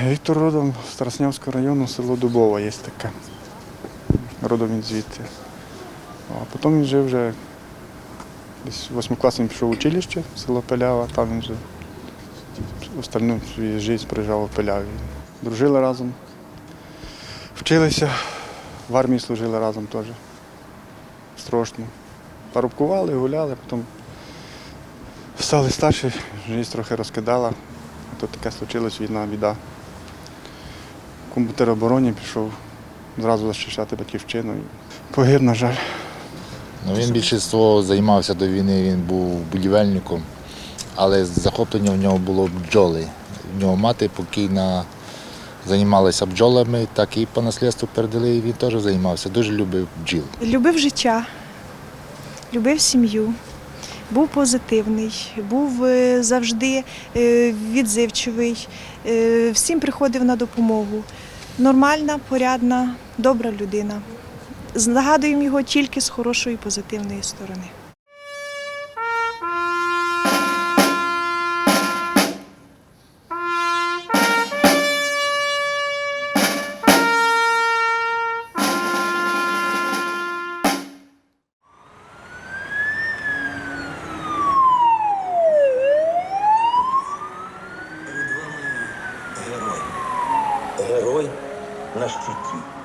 Віктор родом з Староснявського району, село Дубова є таке. Родом він звідти. А потім він жив вже десь в восьмий клас він пішов в училище, село Пелява, там він вже остальну свою життя прожив у Пеляві. Дружили разом, вчилися, в армії служили разом теж. Страшно. Парубкували, гуляли, потім стали старші, життя трохи розкидала. То таке случилось війна, біда. Комбутер обороні пішов зразу захищати батьківщину. і Погиб, на жаль. Ну, він більшість займався до війни, він був будівельником, але захоплення в нього було бджоли. В нього мати покійна займалася бджолами, так і по наслідству передали, і він теж займався. Дуже любив бджіл. Любив життя, любив сім'ю, був позитивний, був е, завжди е, відзивчивий, е, всім приходив на допомогу. Нормальна, порядна, добра людина. Згадуємо його тільки з хорошої позитивної сторони. Герой. Герой l'Institut